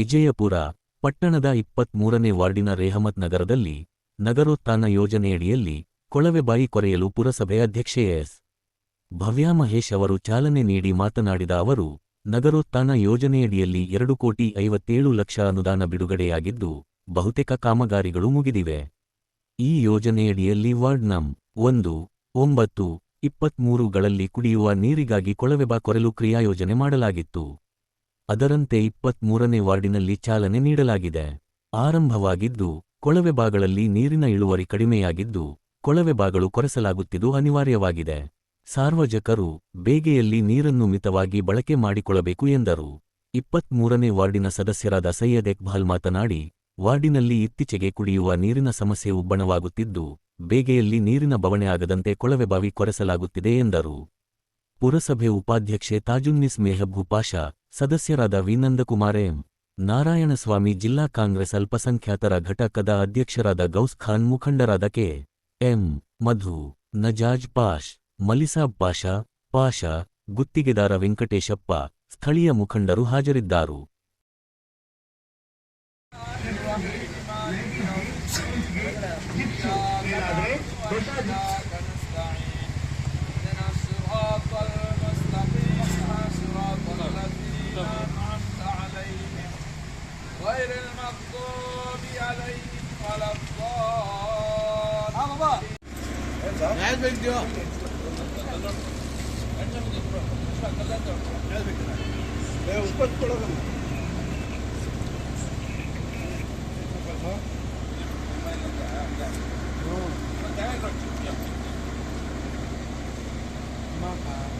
ವಿಜಯಪುರ, ಪಟ್ಟಣದ ಇಪ್ಪತ್ಮೂರನೇ ವಾರ್ಡಿನ ರೇಹಮತ್ ನಗರದಲ್ಲಿ ನಗರೋತ್ಥಾನ ಯೋಜನೆಯಡಿಯಲ್ಲಿ ಕೊಳವೆಬಾಯಿ ಕೊರೆಯಲು ಪುರಸಭೆ ಅಧ್ಯಕ್ಷೆ ಎಸ್. ಭವ್ಯಾ ಮಹೇಶ್ ಅವರು ಚಾಲನೆ ನೀಡಿ ಮಾತನಾಡಿದ ಅವರು, ನಗರೋತ್ಥಾನ ಯೋಜನೆಯಡಿಯಲ್ಲಿ ಎರಡು ಕೋಟಿ ಐವತ್ತೇಳು ಲಕ್ಷ ಅನುದಾನ ಬಿಡುಗಡೆಯಾಗಿದ್ದು, ಬಹುತೇಕ ಕಾಮಗಾರಿಗಳು ಮುಗಿದಿವೆ. ಈ ಯೋಜನೆಯಡಿಯಲ್ಲಿ ವಾರ್ಡ್ ನಂ ಒಂದು, ಒಂಬತ್ತು ಇಪ್ಪತ್ಮೂರುಗಳಲ್ಲಿ ಕುಡಿಯುವ ನೀರಿಗಾಗಿ ಕೊಳವೆಬಾ ಕೊರೆಲು ಕ್ರಿಯಾಯೋಜನೆ ಮಾಡಲಾಗಿತ್ತು. ಅದರಂತೆ ಇಪ್ಪತ್ಮೂರನೇ ವಾರ್ಡಿನಲ್ಲಿ ಚಾಲನೆ ನೀಡಲಾಗಿದೆ. ಆರಂಭವಾಗಿದ್ದು ಕೊಳವೆಬಾಗಳಲ್ಲಿ ನೀರಿನ ಇಳುವರಿ ಕಡಿಮೆಯಾಗಿದ್ದು ಕೊಳವೆಬಾಗಳು ಕೊರೆಸಲಾಗುತ್ತಿದ್ದು ಅನಿವಾರ್ಯವಾಗಿದೆ. ಸಾರ್ವಜಕರು ಬೇಗೆಯಲ್ಲಿ ನೀರನ್ನು ಮಿತವಾಗಿ ಬಳಕೆ ಮಾಡಿಕೊಳ್ಳಬೇಕು ಎಂದರು. ಇಪ್ಪತ್ಮೂರನೇ ವಾರ್ಡಿನ ಸದಸ್ಯರಾದ ಸೈಯದ್ ಎಕ್ಬಾಲ್ ಮಾತನಾಡಿ, ವಾರ್ಡಿನಲ್ಲಿ ಇತ್ತೀಚೆಗೆ ಕುಡಿಯುವ ನೀರಿನ ಸಮಸ್ಯೆ ಉಬ್ಬಣವಾಗುತ್ತಿದ್ದು, ಬೇಗೆಯಲ್ಲಿ ನೀರಿನ ಬವಣೆ ಆಗದಂತೆ ಕೊಳವೆಬಾವಿ ಕೊರೆಸಲಾಗುತ್ತಿದೆ ಎಂದರು. ಪುರಸಭೆ ಉಪಾಧ್ಯಕ್ಷೆ ತಾಜುನ್ನಿಸ್ ಮೆಹಬೂ ಪಾಷಾ ಸದಸ್ಯರಾದ ವಿನಂದ ನಂದಕುಮಾರ್ ಎಂ ನಾರಾಯಣಸ್ವಾಮಿ ಜಿಲ್ಲಾ ಕಾಂಗ್ರೆಸ್ ಅಲ್ಪಸಂಖ್ಯಾತರ ಘಟಕದ ಅಧ್ಯಕ್ಷರಾದ ಗೌಸ್ ಖಾನ್, ಮುಖಂಡರಾದ K. M. Madhu, ನಜಾಜ್ POSH, ಮಲಿಸಾಬ್ Pasha Pasha, ಗುತ್ತಿಗೆದಾರ ವೆಂಕಟೇಶಪ್ಪ, ಸ್ಥಳೀಯ ಮುಖಂಡರು ಹಾಜರಿದ್ದರು. أنعمت عليهم غير المغضوب عليهم ولا الضالين Thank you.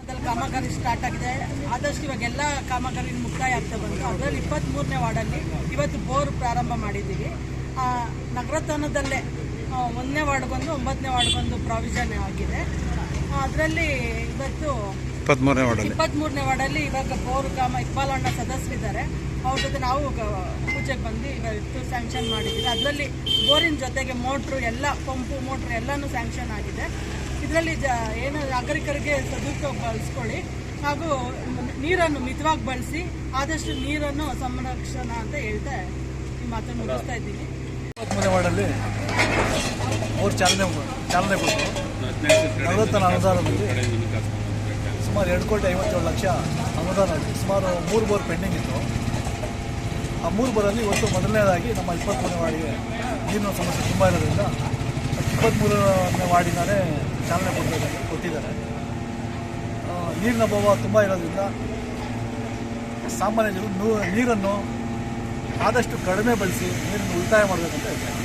ಅದ್ರಲ್ಲಿ ಕಾಮಗಾರಿ ಸ್ಟಾರ್ಟ್ ಆಗಿದೆ. ಆದಷ್ಟು ಇವಾಗ ಎಲ್ಲ ಕಾಮಗಾರಿ ಮುಕ್ತಾಯ ಆಗ್ತಾ ಬಂತು. ಅದರಲ್ಲಿ ಇಪ್ಪತ್ತ್ಮೂರನೇ ವಾರ್ಡಲ್ಲಿ ಇವತ್ತು ಬೋರ್ ಪ್ರಾರಂಭ ಮಾಡಿದ್ದೀವಿ. ಆ, ನಗರತನದಲ್ಲೇ ಒಂದನೇ ವಾರ್ಡ್ಗೊಂದು ಒಂಬತ್ತನೇ ವಾರ್ಡ್ಗೊಂದು ಪ್ರಾವಿಷನ್ ಆಗಿದೆ. ಅದರಲ್ಲಿ ಇವತ್ತು ಇಪ್ಪತ್ಮೂರನೇ ವಾರ್ಡಲ್ಲಿ. ಇಪ್ಪತ್ತ್ಮೂರನೇ ವಾರ್ಡಲ್ಲಿ ಇವಾಗ ಬೋರ್ ಕಾಮ ಇಕ್ಬಾಲ್ ಅಣ್ಣ ಸದಸ್ಯರಿದ್ದಾರೆ ಅವ್ರ ಜೊತೆ ನಾವು ಪೂಜೆಗೆ ಬಂದು ಇವತ್ತು ಸ್ಯಾಂಕ್ಷನ್ ಮಾಡಿದ್ದೀವಿ. ಅದರಲ್ಲಿ ಬೋರಿನ ಜೊತೆಗೆ ಮೋಟ್ರು ಎಲ್ಲ ಪಂಪು ಮೋಟ್ರು ಎಲ್ಲನೂ ಸ್ಯಾಂಕ್ಷನ್ ಆಗಿದೆ. ಇದರಲ್ಲಿ ಜ, ಏನು ನಾಗರಿಕರಿಗೆ ಸದುಪಯೋಗ ಬಳಸ್ಕೊಳ್ಳಿ ಹಾಗೂ ನೀರನ್ನು ಮಿತವಾಗಿ ಬಳಸಿ ಆದಷ್ಟು ನೀರನ್ನು ಸಂರಕ್ಷಣಾ ಅಂತ ಹೇಳ್ತಾ ಈ ಮಾತನ್ನು ಮುಗಿಸ್ತಾ ಇದ್ದೀನಿ. ಇಪ್ಪತ್ಮೂರನೇ ವಾರ್ಡಲ್ಲಿ ಅವ್ರು ಚಾಲನೆ ಚಾಲನೆ ನಲವತ್ತನ ಅನುದಾನದಲ್ಲಿ ಸುಮಾರು ಎರಡು ಕೋಟಿ ಐವತ್ತೇಳು ಲಕ್ಷ ಅನುದಾನ ಸುಮಾರು ಮೂರು ಬೋರ್ ಪೆಂಡಿಂಗ್ ಇತ್ತು. ಆ ಮೂರು ಬೋರಲ್ಲಿ ಇವತ್ತು ಮೊದಲನೇದಾಗಿ ನಮ್ಮ ಇಪ್ಪತ್ತ್ಮೂರನೇ ವಾರ್ಡಿಗೆ ನೀರಿನ ಸಮಸ್ಯೆ ತುಂಬ ಇರೋದ್ರಿಂದ ಇಪ್ಪತ್ತ್ಮೂರನೇ ವಾರ್ಡಿನಲ್ಲೇ ಚಾಲನೆ ಕೊಟ್ಟಿದ್ದಾರೆ ಕೊಟ್ಟಿದ್ದಾರೆ. ನೀರಿನ ಅಭಾವ ತುಂಬ ಇರೋದ್ರಿಂದ ಸಾಮಾನ್ಯ ಜನರು ನೀರನ್ನು ಆದಷ್ಟು ಕಡಿಮೆ ಬಳಸಿ ನೀರನ್ನು ಉಳಿತಾಯ ಮಾಡಬೇಕಂತ ಹೇಳ್ತಾರೆ.